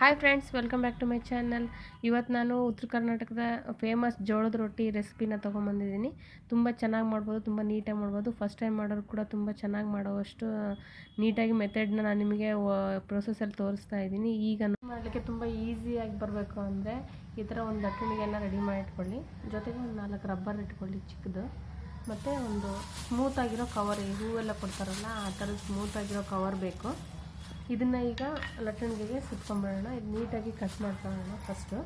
Hi friends welcome back to my channel ಇವತ್ತು ನಾನು ಉತ್ತರ ಕರ್ನಾಟಕದ ಫೇಮಸ್ ಜೋಳದ ರೊಟ್ಟಿ ರೆಸಿಪಿನ ತೊಗೊಂಬಂದಿದ್ದೀನಿ. ತುಂಬ ಚೆನ್ನಾಗಿ ಮಾಡ್ಬೋದು, ತುಂಬ ನೀಟಾಗಿ ಮಾಡ್ಬೋದು. ಫಸ್ಟ್ ಟೈಮ್ ಮಾಡೋರು ಕೂಡ ತುಂಬ ಚೆನ್ನಾಗಿ ಮಾಡೋವಷ್ಟು ನೀಟಾಗಿ ಮೆಥಡ್ನ ನಾನು ನಿಮಗೆ ಪ್ರೊಸೆಸಲ್ಲಿ ತೋರಿಸ್ತಾ ಇದ್ದೀನಿ. ಈಗ ಮಾಡಲಿಕ್ಕೆ ತುಂಬ ಈಸಿಯಾಗಿ ಬರಬೇಕು ಅಂದರೆ ಈ ಥರ ಒಂದು ದಟ್ಟಣಿಗೆಲ್ಲ ರೆಡಿ ಮಾಡಿ ಇಟ್ಕೊಳ್ಳಿ ಜೊತೆಗೆ ಒಂದು ನಾಲ್ಕು ರಬ್ಬರ್ ಇಟ್ಕೊಳ್ಳಿ ಚಿಕ್ಕದು. ಮತ್ತು ಒಂದು ಸ್ಮೂತಾಗಿರೋ ಕವರ್ ಹೂವೆಲ್ಲ ಕೊಡ್ತಾರಲ್ಲ, ಆ ಥರದ ಸ್ಮೂತಾಗಿರೋ ಕವರ್ ಬೇಕು. ಇದನ್ನು ಈಗ ಲಟ್ಟಣಿಗೆಗೆ ಸುತ್ಕೊಂಡ್ಬಿಡೋಣ ಇದು ನೀಟಾಗಿ ಕಟ್ ಮಾಡ್ಕೊಳ್ಳೋಣ ಫಸ್ಟು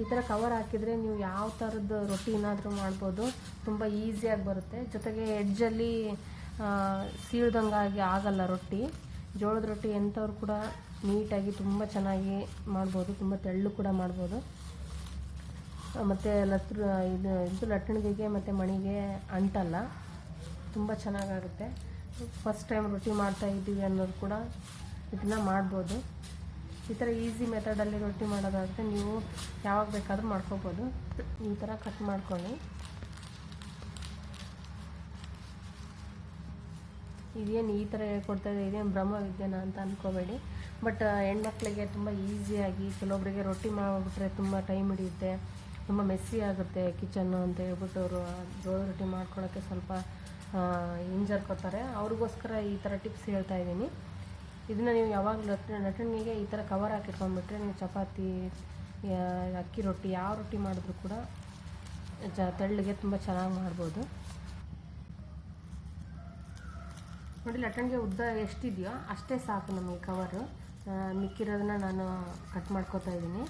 ಈ ಥರ ಕವರ್ ಹಾಕಿದರೆ ನೀವು ಯಾವ ಥರದ್ದು ರೊಟ್ಟಿ ಏನಾದರೂ ಮಾಡ್ಬೋದು, ತುಂಬ ಈಸಿಯಾಗಿ ಬರುತ್ತೆ. ಜೊತೆಗೆ ಎಡ್ಜಲ್ಲಿ ಸೀಳ್ದಂಗಾಗಿ ಆಗಲ್ಲ ರೊಟ್ಟಿ. ಜೋಳದ ರೊಟ್ಟಿ ಎಂಥವ್ರು ಕೂಡ ನೀಟಾಗಿ ತುಂಬ ಚೆನ್ನಾಗಿ ಮಾಡ್ಬೋದು, ತುಂಬ ತೆಳ್ಳು ಕೂಡ ಮಾಡ್ಬೋದು. ಮತ್ತು ಲತ್ರ ಇದು ಇದು ಲಟ್ಟಣಿಗೆಗೆ ಮತ್ತು ಮಣಿಗೆ ಅಂಟಲ್ಲ, ತುಂಬ ಚೆನ್ನಾಗಾಗುತ್ತೆ. ಫಸ್ಟ್ ಟೈಮ್ ರೊಟ್ಟಿ ಮಾಡ್ತಾ ಇದ್ದೀವಿ ಅನ್ನೋದು ಕೂಡ ಇದನ್ನ ಮಾಡ್ಬೋದು. ಈ ಥರ ಈಸಿ ಮೆಥಡಲ್ಲಿ ರೊಟ್ಟಿ ಮಾಡೋದಾದರೆ ನೀವು ಯಾವಾಗ ಬೇಕಾದರೂ ಮಾಡ್ಕೋಬೋದು. ಈ ಥರ ಕಟ್ ಮಾಡ್ಕೊಳ್ಳಿ. ಇದೇನು ಈ ಥರ ಹೇಳ್ಕೊಡ್ತಾ ಇದೆ ಇದೇನು ಬ್ರಹ್ಮ ವಿಜ್ಞಾನ ಅಂತ ಅಂದ್ಕೋಬೇಡಿ ಬಟ್ ಹೆಣ್ಮಕ್ಳಿಗೆ ತುಂಬ ಈಸಿಯಾಗಿ ಕೆಲವೊಬ್ಬರಿಗೆ ರೊಟ್ಟಿ ಮಾಡಿಬಿಟ್ರೆ ತುಂಬ ಟೈಮ್ ಹಿಡಿಯುತ್ತೆ. ತುಂಬ ಮೆಸ್ಸಿ ಆಗುತ್ತೆ ಕಿಚನ್ನು ಅಂತ ಹೇಳ್ಬಿಟ್ಟು ಅವರು ಜೋಳ ರೊಟ್ಟಿ ಮಾಡ್ಕೊಳ್ಳೋಕ್ಕೆ ಸ್ವಲ್ಪ ಹಿಂಜರ್ಕೋತಾರೆ ಅವ್ರಿಗೋಸ್ಕರ ಈ ಥರ ಟಿಪ್ಸ್ ಹೇಳ್ತಾ ಇದ್ದೀನಿ. ಇದನ್ನು ನೀವು ಯಾವಾಗ ಲಟ್ಟಣಿಗೆ ಈ ಥರ ಕವರ್ ಹಾಕಿಟ್ಕೊಂಡ್ಬಿಟ್ರೆ ನೀವು ಚಪಾತಿ ಅಕ್ಕಿ ರೊಟ್ಟಿ ಯಾವ ರೊಟ್ಟಿ ಮಾಡಿದ್ರು ಕೂಡ ಜ, ತೆಳ್ಳಗೆ ತುಂಬ ಚೆನ್ನಾಗಿ ಮಾಡ್ಬೋದು. ನೋಡಿ ಲಟ್ಟಣಿಗೆ ಉದ್ದ ಎಷ್ಟಿದೆಯೋ ಅಷ್ಟೇ ಸಾಕು ನಮಗೆ ಕವರು ಮಿಕ್ಕಿರೋದನ್ನ ನಾನು ಕಟ್ ಮಾಡ್ಕೋತಾ ಇದ್ದೀನಿ.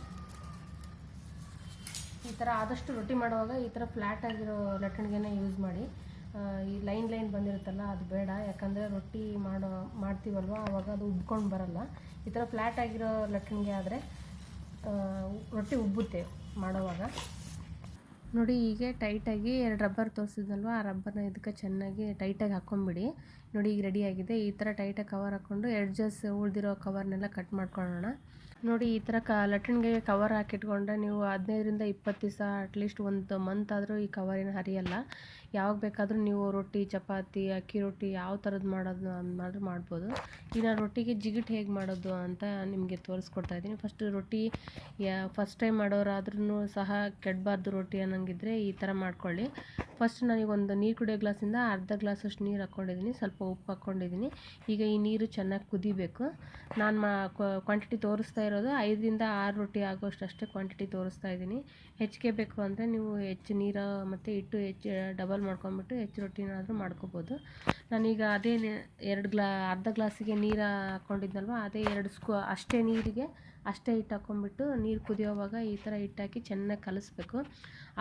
ಈ ಥರ ಆದಷ್ಟು ರೊಟ್ಟಿ ಮಾಡುವಾಗ ಈ ಥರ ಫ್ಲ್ಯಾಟ್ ಆಗಿರೋ ಲಟ್ಟಣಿಗೆನ ಯೂಸ್ ಮಾಡಿ. ಈ ಲೈನ್ ಲೈನ್ ಬಂದಿರುತ್ತಲ್ಲ, ಅದು ಬೇಡ. ಯಾಕಂದರೆ ರೊಟ್ಟಿ ಮಾಡೋ, ಮಾಡ್ತೀವಲ್ವ? ಆವಾಗ ಅದು ಉಬ್ಕೊಂಡು ಬರಲ್ಲ. ಈ ಥರ ಫ್ಲ್ಯಾಟ್ ಆಗಿರೋ ಲಟ್ಟಣಿಗೆ ಆದರೆ ರೊಟ್ಟಿ ಉಬ್ಬುತ್ತೆ ಮಾಡೋವಾಗ. ನೋಡಿ, ಹೀಗೆ ಟೈಟಾಗಿ ಎರಡು ರಬ್ಬರ್ ತೋರಿಸಿದ್ನಲ್ವ? ಆ ರಬ್ಬರ್ನ ಇದಕ್ಕೆ ಚೆನ್ನಾಗಿ ಟೈಟಾಗಿ ಹಾಕ್ಕೊಂಬಿಡಿ ನೋಡಿ, ಈಗ ರೆಡಿಯಾಗಿದೆ ಈ ಥರ ಟೈಟಾಗಿ ಕವರ್ ಹಾಕ್ಕೊಂಡು ಎಡ್ಜಸ್ ಉಳಿದಿರೋ ಕವರ್ನೆಲ್ಲ ಕಟ್ ಮಾಡ್ಕೊಳ್ಳೋಣ. ನೋಡಿ, ಈ ಥರ ಕ ಲಟ್ಟಣಿಗೆ ಕವರ್ ಹಾಕಿಟ್ಕೊಂಡ್ರೆ ನೀವು ಹದಿನೈದರಿಂದ ಇಪ್ಪತ್ತು ದಿವಸ ಅಟ್ಲೀಸ್ಟ್ ಒಂದು ಮಂತ್ ಆದರೂ ಈ ಕವರಿನ ಹರಿಯಲ್ಲ. ಯಾವಾಗ ಬೇಕಾದರೂ ನೀವು ರೊಟ್ಟಿ, ಚಪಾತಿ, ಅಕ್ಕಿ ರೊಟ್ಟಿ ಯಾವ ಥರದ್ದು ಮಾಡೋದು ಮಾಡಿದ್ರೆ ಮಾಡ್ಬೋದು. ಈಗ ನಾನು ರೊಟ್ಟಿಗೆ ಜಿಗಿಟ್ ಹೇಗೆ ಮಾಡೋದು ಅಂತ ನಿಮಗೆ ತೋರಿಸ್ಕೊಡ್ತಾ ಇದ್ದೀನಿ. ಫಸ್ಟ್ ರೊಟ್ಟಿ ಫಸ್ಟ್ ಟೈಮ್ ಮಾಡೋರಾದ್ರೂ ಸಹ ಕೆಡಬಾರ್ದು ರೊಟ್ಟಿ ಅನ್ನೋಂಗಿದ್ರೆ ಈ ಥರ ಮಾಡ್ಕೊಳ್ಳಿ. ಫಸ್ಟ್ ನನಗೊಂದು ನೀರು ಕುಡಿಯೋ ಗ್ಲಾಸಿಂದ ಅರ್ಧ ಗ್ಲಾಸಷ್ಟು ನೀರು ಹಾಕ್ಕೊಂಡಿದ್ದೀನಿ ಸ್ವಲ್ಪ ಉಪ್ಪು ಹಾಕ್ಕೊಂಡಿದ್ದೀನಿ ಈಗ ಈ ನೀರು ಚೆನ್ನಾಗಿ ಕುದಿಬೇಕು. ನಾನು ಮಾ ಕ್ವಾಂಟಿಟಿ ತೋರಿಸ್ತಾ ಇರೋದು ಐದರಿಂದ ಆರು ರೊಟ್ಟಿ ಆಗೋಷ್ಟು ಅಷ್ಟೇ ಕ್ವಾಂಟಿಟಿ ತೋರಿಸ್ತಾ ಇದ್ದೀನಿ. ಹೆಚ್ಚಿಗೆ ಬೇಕು ಅಂದರೆ ನೀವು ಹೆಚ್ಚು ನೀರು ಮತ್ತು ಹಿಟ್ಟು ಹೆಚ್ಚು, ಡಬಲ್ ಮಾಡ್ಕೊಂಬಿಟ್ಟು ಹೆಚ್ಚು ರೊಟ್ಟಿನಾದರೂ ಮಾಡ್ಕೋಬೋದು. ನಾನೀಗ ಅದೇ ಎರಡು ಗ್ಲಾ, ಅರ್ಧ ಗ್ಲಾಸಿಗೆ ನೀರು ಹಾಕ್ಕೊಂಡಿದ್ನಲ್ವ ಅದೇ ಎರಡು ಸ್ಕೂ, ಅಷ್ಟೇ ನೀರಿಗೆ ಅಷ್ಟೇ ಹಿಟ್ಟು ಹಾಕ್ಕೊಂಬಿಟ್ಟು ನೀರು ಕುದಿಯೋವಾಗ ಈ ಥರ ಹಿಟ್ಟು ಹಾಕಿ ಚೆನ್ನಾಗಿ ಕಲಿಸ್ಬೇಕು.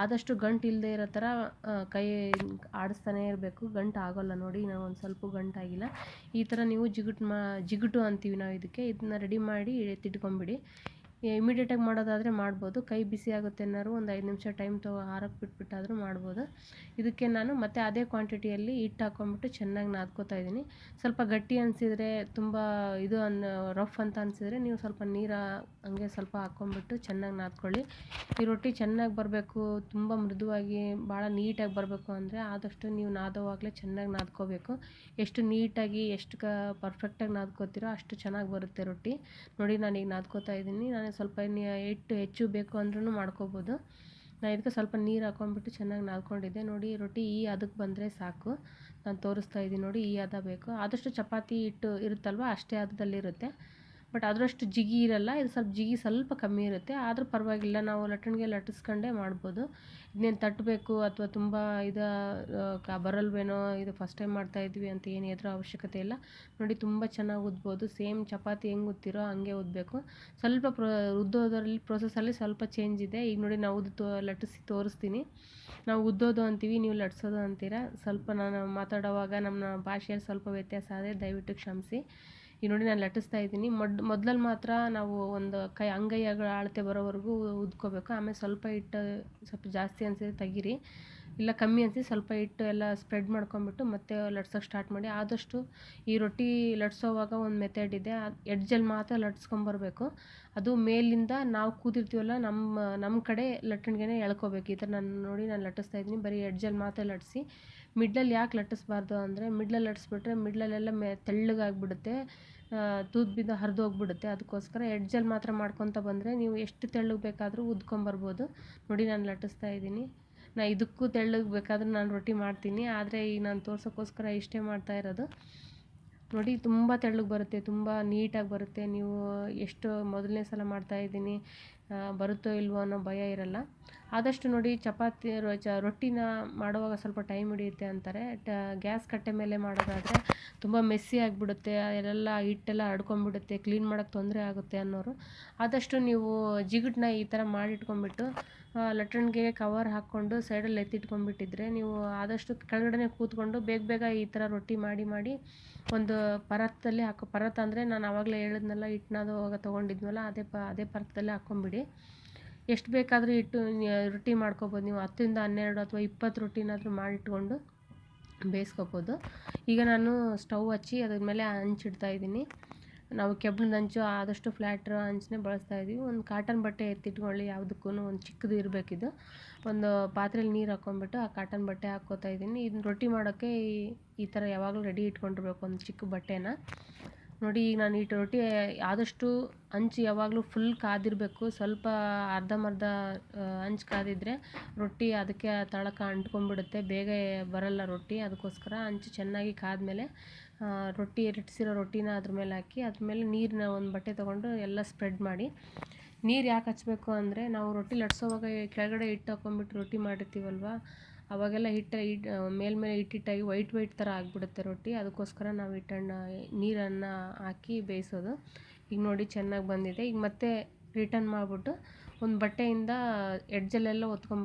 ಆದಷ್ಟು ಗಂಟು ಇಲ್ಲದೆ ಇರೋ ಥರ ಕೈ ಆಡಿಸ್ತಾನೇ ಇರಬೇಕು. ಗಂಟು ಆಗೋಲ್ಲ ನೋಡಿ ನಾವು ಒಂದು ಸ್ವಲ್ಪ ಗಂಟಾಗಿಲ್ಲ ಈ ಥರ ನೀವು ಜಿಗುಟು ಮಾ, ಜಿಗುಟು ಅಂತೀವಿ ನಾವು ಇದಕ್ಕೆ, ಇದನ್ನ ರೆಡಿ ಮಾಡಿ ಎತ್ತಿಟ್ಕೊಂಬಿಡಿ ಇಮಿಡಿಯೇಟಾಗಿ ಮಾಡೋದಾದರೆ ಮಾಡ್ಬೋದು. ಕೈ ಬಿಸಿ ಆಗುತ್ತೆ ಅನ್ನೋರು ಒಂದು ಐದು ನಿಮಿಷ ಟೈಮ್ ತಗೋ ಹಾರಕ್ಕೆ ಬಿಟ್ಬಿಟ್ಟಾದರೂ ಮಾಡ್ಬೋದು. ಇದಕ್ಕೆ ನಾನು ಮತ್ತೆ ಅದೇ ಕ್ವಾಂಟಿಟಿಯಲ್ಲಿ ಹಿಟ್ಟು ಹಾಕ್ಕೊಂಬಿಟ್ಟು ಚೆನ್ನಾಗಿ ನಾದ್ಕೋತಾ ಇದ್ದೀನಿ. ಸ್ವಲ್ಪ ಗಟ್ಟಿ ಅನಿಸಿದರೆ ತುಂಬ ಇದು ಅನ್ ರಫ್ ಅಂತ ಅನಿಸಿದರೆ ನೀವು ಸ್ವಲ್ಪ ನೀರು ಹಂಗೆ ಸ್ವಲ್ಪ ಹಾಕ್ಕೊಂಬಿಟ್ಟು ಚೆನ್ನಾಗಿ ನಾದ್ಕೊಳ್ಳಿ. ಈ ರೊಟ್ಟಿ ಚೆನ್ನಾಗಿ ಬರಬೇಕು, ತುಂಬ ಮೃದುವಾಗಿ ಭಾಳ ನೀಟಾಗಿ ಬರಬೇಕು ಅಂದರೆ ಆದಷ್ಟು ನೀವು ನಾದೋವಾಗಲೇ ಚೆನ್ನಾಗಿ ನಾದ್ಕೋಬೇಕು. ಎಷ್ಟು ನೀಟಾಗಿ ಎಷ್ಟು ಕ ಪರ್ಫೆಕ್ಟಾಗಿ ನಾದ್ಕೋತೀರೋ ಅಷ್ಟು ಚೆನ್ನಾಗಿ ಬರುತ್ತೆ ರೊಟ್ಟಿ. ನೋಡಿ ನಾನೀಗ ನಾದ್ಕೋತಾ ಇದ್ದೀನಿ. ನಾನು ಸ್ವಲ್ಪ ಹಿಟ್ಟು ಹೆಚ್ಚು ಬೇಕು ಅಂದ್ರೂ ಮಾಡ್ಕೋಬೋದು. ನಾನು ಇದಕ್ಕೆ ಸ್ವಲ್ಪ ನೀರು ಹಾಕ್ಕೊಂಡ್ಬಿಟ್ಟು ಚೆನ್ನಾಗಿ ನಾದ್ಕೊಂಡಿದ್ದೆ ನೋಡಿ ರೊಟ್ಟಿ ಈ ಅದಕ್ಕೆ ಬಂದರೆ ಸಾಕು. ನಾನು ತೋರಿಸ್ತಾ ಇದ್ದೀನಿ ನೋಡಿ ಈ ಹದ ಬೇಕು. ಆದಷ್ಟು ಚಪಾತಿ ಹಿಟ್ಟು ಇರುತ್ತಲ್ವ ಅಷ್ಟೇ ಹದದಲ್ಲಿರುತ್ತೆ ಬಟ್ ಅದರಷ್ಟು ಜಿಗಿ ಇರಲ್ಲ, ಇದು ಸ್ವಲ್ಪ ಜಿಗಿ ಸ್ವಲ್ಪ ಕಮ್ಮಿ ಇರುತ್ತೆ. ಆದರೂ ಪರವಾಗಿಲ್ಲ, ನಾವು ಲಟ್ಟಣಿಗೆ ಲಟ್ಟಿಸ್ಕೊಂಡೇ ಮಾಡ್ಬೋದು. ಇನ್ನೇನು ತಟ್ಟಬೇಕು ಅಥವಾ ತುಂಬ ಇದು ಬರಲ್ವೇನೋ, ಇದು ಫಸ್ಟ್ ಟೈಮ್ ಮಾಡ್ತಾ ಇದ್ವಿ ಅಂತ ಏನು ಎದುರು ಅವಶ್ಯಕತೆ ಇಲ್ಲ. ನೋಡಿ, ತುಂಬ ಚೆನ್ನಾಗಿ ಉದ್ಬೋದು. ಸೇಮ್ ಚಪಾತಿ ಹೆಂಗೆ ಉದ್ತಿರೋ ಹಂಗೆ ಉದ್ದಬೇಕು ಸ್ವಲ್ಪ ಪ್ರೊ ಉದ್ದೋದ್ರಲ್ಲಿ ಪ್ರೊಸೆಸಲ್ಲಿ ಸ್ವಲ್ಪ ಚೇಂಜ್ ಇದೆ. ಈಗ ನೋಡಿ, ನಾವು ಉದ್ದು ಲಟ್ಟಿಸಿ ತೋರಿಸ್ತೀನಿ. ನಾವು ಉದ್ದೋದು ಅಂತೀವಿ, ನೀವು ಲಟ್ಸೋದು ಅಂತೀರಾ. ಸ್ವಲ್ಪ ನಾನು ಮಾತಾಡೋವಾಗ ನಮ್ಮ ಭಾಷೆಯಲ್ಲಿ ಸ್ವಲ್ಪ ವ್ಯತ್ಯಾಸ ಆದರೆ ದಯವಿಟ್ಟು ಕ್ಷಮಿಸಿ. ಈಗ ನೋಡಿ ನಾನು ಲಟ್ಟಿಸ್ತಾ ಇದ್ದೀನಿ. ಮೊಡ್ ಮೊದಲಲ್ಲಿ ಮಾತ್ರ ನಾವು ಒಂದು ಕೈ ಅಂಗೈಯಾಗಳ ಅಳತೆ ಬರೋವರೆಗೂ ಉದ್ಕೋಬೇಕು. ಆಮೇಲೆ ಸ್ವಲ್ಪ ಹಿಟ್ಟು ಸ್ವಲ್ಪ ಜಾಸ್ತಿ ಅನಿಸಿದ್ರೆ ತೆಗೀರಿ. ಇಲ್ಲ ಕಮ್ಮಿ ಅನಿಸಿ ಸ್ವಲ್ಪ ಹಿಟ್ಟು ಎಲ್ಲ ಸ್ಪ್ರೆಡ್ ಮಾಡ್ಕೊಂಬಿಟ್ಟು ಮತ್ತೆ ಲಟ್ಸೋಕೆ ಸ್ಟಾರ್ಟ್ ಮಾಡಿ. ಆದಷ್ಟು ಈ ರೊಟ್ಟಿ ಲಟ್ಸೋವಾಗ ಒಂದು ಮೆಥಡ್ ಇದೆ. ಎಡ್ಜಲ್ಲಿ ಮಾತ್ರ ಲಟ್ಸ್ಕೊಂಬರ್ಬೇಕು ಅದು ಮೇಲಿಂದ ನಾವು ಕೂತಿರ್ತೀವಲ್ಲ ನಮ್ಮ ನಮ್ಮ ಕಡೆ ಲಟ್ಟಣಿಗೆನೇ ಎಳ್ಕೋಬೇಕು. ಈ ಥರ ನಾನು ನೋಡಿ ನಾನು ಲಟ್ಟಿಸ್ತಾ ಇದ್ದೀನಿ. ಬರೀ ಎಡ್ಜಲ್ಲಿ ಮಾತ್ರ ಲಟ್ಟಿಸಿ ಮಿಡ್ಲಲ್ಲಿ ಯಾಕೆ ಲಟ್ಟಿಸ್ಬಾರ್ದು ಅಂದರೆ ಮಿಡ್ಲಲ್ಲಿ ಲಟ್ಟಿಸ್ಬಿಟ್ರೆ ಮಿಡ್ಲಲ್ಲೆಲ್ಲ ಮೆ ತೆಳ್ಳಗಾಗ್ಬಿಡುತ್ತೆ ತೂತ್ ಬಿದ್ದು ಹರಿದು ಹೋಗ್ಬಿಡುತ್ತೆ. ಅದಕ್ಕೋಸ್ಕರ ಎಡ್ಜಲ್ಲಿ ಮಾತ್ರ ಮಾಡ್ಕೊತ ಬಂದರೆ ನೀವು ಎಷ್ಟು ತೆಳ್ಳಗೆ ಬೇಕಾದರೂ ಉದ್ಕೊಂಬರ್ಬೋದು. ನೋಡಿ ನಾನು ಲಟ್ಟಿಸ್ತಾ ಇದ್ದೀನಿ. ನಾ ಇದಕ್ಕೂ ತೆಳ್ಳಗೆ ಬೇಕಾದರೂ ನಾನು ರೊಟ್ಟಿ ಮಾಡ್ತೀನಿ, ಆದರೆ ಈ ನಾನು ತೋರ್ಸೋಕ್ಕೋಸ್ಕರ ಇಷ್ಟೇ ಮಾಡ್ತಾ ಇರೋದು. ನೋಡಿ ತುಂಬ ತೆಳ್ಳಗೆ ಬರುತ್ತೆ, ತುಂಬ ನೀಟಾಗಿ ಬರುತ್ತೆ. ನೀವು ಎಷ್ಟು ಮೊದಲನೇ ಸಲ ಮಾಡ್ತಾಯಿದ್ದೀನಿ ಬರುತ್ತೋ ಇಲ್ವೋ ಅನ್ನೋ ಭಯ ಇರಲ್ಲ. ಆದಷ್ಟು ನೋಡಿ ಚಪಾತಿ ರೊಟ್ಟಿನ ಮಾಡುವಾಗ ಸ್ವಲ್ಪ ಟೈಮ್ ಹಿಡಿಯುತ್ತೆ ಅಂತಾರೆ. ಟ ಗ್ಯಾಸ್ ಕಟ್ಟೆ ಮೇಲೆ ಮಾಡೋದಾದರೆ ತುಂಬ ಮೆಸ್ಸಿ ಆಗಿಬಿಡುತ್ತೆ ಎಲ್ಲ ಹಿಟ್ಟೆಲ್ಲ ಅಡ್ಕೊಂಡ್ಬಿಡುತ್ತೆ ಕ್ಲೀನ್ ಮಾಡೋಕ್ಕೆ ತೊಂದರೆ ಆಗುತ್ತೆ ಅನ್ನೋರು. ಆದಷ್ಟು ನೀವು ಜಿಗುಟನ್ನ ಈ ಥರ ಮಾಡಿಟ್ಕೊಂಡ್ಬಿಟ್ಟು ಲಟ್ಟಣಿಗೆ ಕವರ್ ಹಾಕ್ಕೊಂಡು ಸೈಡಲ್ಲಿ ಎತ್ತಿಟ್ಕೊಂಡ್ಬಿಟ್ಟಿದ್ರೆ ನೀವು ಆದಷ್ಟು ಕೆಳಗಡೆ ಕೂತ್ಕೊಂಡು ಬೇಗ ಬೇಗ ಈ ಥರ ರೊಟ್ಟಿ ಮಾಡಿ ಮಾಡಿ ಒಂದು ಪರತ್ತಲ್ಲಿ ಹಾಕೋ, ಪರತ್ ಅಂದರೆ ನಾನು ಆವಾಗಲೇ ಹೇಳಿದ್ನಲ್ಲ ಹಿಟ್ಟನ್ನದು ಹೋಗ ತೊಗೊಂಡಿದ್ನಲ್ಲ, ಅದೇ ಪ, ಅದೇ ಪರತ್ತಲ್ಲೇ ಹಾಕ್ಕೊಂಬಿಡಿ ಎಷ್ಟು ಬೇಕಾದರೂ ಇಟ್ಟು ರೊಟ್ಟಿ ಮಾಡ್ಕೊಬೋದು. ನೀವು ಹತ್ತರಿಂದ ಹನ್ನೆರಡು ಅಥವಾ ಇಪ್ಪತ್ತು ರೊಟ್ಟಿನಾದರೂ ಮಾಡಿಟ್ಕೊಂಡು ಬೇಯಿಸ್ಕೋಬೋದು. ಈಗ ನಾನು ಸ್ಟವ್ ಹಚ್ಚಿ ಅದ್ರ ಮೇಲೆ ಹಂಚಿಡ್ತಾ ಇದ್ದೀನಿ. ನಾವು ಕೆಬ್ಣದ ಹಂಚು ಆದಷ್ಟು ಫ್ಲ್ಯಾಟ್ ಹಂಚನ್ನೇ ಬಳಸ್ತಾ ಇದ್ದೀವಿ. ಒಂದು ಕಾಟನ್ ಬಟ್ಟೆ ಎತ್ತಿಟ್ಕೊಳ್ಳಿ ಯಾವುದಕ್ಕೂ ಒಂದು ಚಿಕ್ಕದು ಇರಬೇಕಿದು. ಒಂದು ಪಾತ್ರೆಯಲ್ಲಿ ನೀರು ಹಾಕ್ಕೊಂಬಿಟ್ಟು ಆ ಕಾಟನ್ ಬಟ್ಟೆ ಹಾಕ್ಕೋತಾ ಇದ್ದೀನಿ. ಇದನ್ನ ರೊಟ್ಟಿ ಮಾಡೋಕ್ಕೆ ಈ ಈ ಥರ ಯಾವಾಗಲೂ ರೆಡಿ ಇಟ್ಕೊಂಡಿರ್ಬೇಕು ಒಂದು ಚಿಕ್ಕ ಬಟ್ಟೆನ. ನೋಡಿ, ಈಗ ನಾನು ಇಟ್ಟು ರೊಟ್ಟಿ ಆದಷ್ಟು ಹಂಚು ಯಾವಾಗಲೂ ಫುಲ್ ಕಾದಿರಬೇಕು, ಸ್ವಲ್ಪ ಅರ್ಧಂಬರ್ಧ ಹಂಚು ಕಾದಿದ್ರೆ ರೊಟ್ಟಿ ಅದಕ್ಕೆ ತಳಕ ಅಂಟ್ಕೊಂಡ್ಬಿಡುತ್ತೆ. ಬೇಗ ಬರಲ್ಲ ರೊಟ್ಟಿ. ಅದಕ್ಕೋಸ್ಕರ ಹಂಚು ಚೆನ್ನಾಗಿ ಕಾದ್ಮೇಲೆ ರೊಟ್ಟಿ ಎರಟಿಸಿರೋ ರೊಟ್ಟಿನ ಅದ್ರ ಮೇಲೆ ಹಾಕಿ, ಅದ್ರ ಮೇಲೆ ನೀರನ್ನ ಒಂದು ಬಟ್ಟೆ ತೊಗೊಂಡು ಎಲ್ಲ ಸ್ಪ್ರೆಡ್ ಮಾಡಿ. ನೀರು ಯಾಕೆ ಹಚ್ಚಬೇಕು ಅಂದರೆ, ನಾವು ರೊಟ್ಟಿ ಲಟ್ಸೋವಾಗ ಕೆಳಗಡೆ ಹಿಟ್ಟು ಹಾಕೊಂಡ್ಬಿಟ್ಟು ರೊಟ್ಟಿ ಮಾಡಿರ್ತೀವಲ್ವ ಅವಾಗೆಲ್ಲ ಹಿಟ್ಟು ಹಿಟ್ಟು ಮೇಲ್ಮೇಲೆ ಹಿಟ್ಟಿಟ್ಟಾಗಿ ವೈಟ್ ವೈಟ್ ಥರ ಆಗಿಬಿಡುತ್ತೆ ರೊಟ್ಟಿ. ಅದಕ್ಕೋಸ್ಕರ ನಾವು ಹಿಟ್ಟನ್ನು, ನೀರನ್ನು ಹಾಕಿ ಬೇಯಿಸೋದು. ಈಗ ನೋಡಿ ಚೆನ್ನಾಗಿ ಬಂದಿದೆ. ಈಗ ಮತ್ತೆ ರಿಟರ್ನ್ ಮಾಡಿಬಿಟ್ಟು ಒಂದು ಬಟ್ಟೆಯಿಂದ ಎಡ್ಜಲ್ಲೆಲ್ಲ ಒತ್ಕೊಂಬ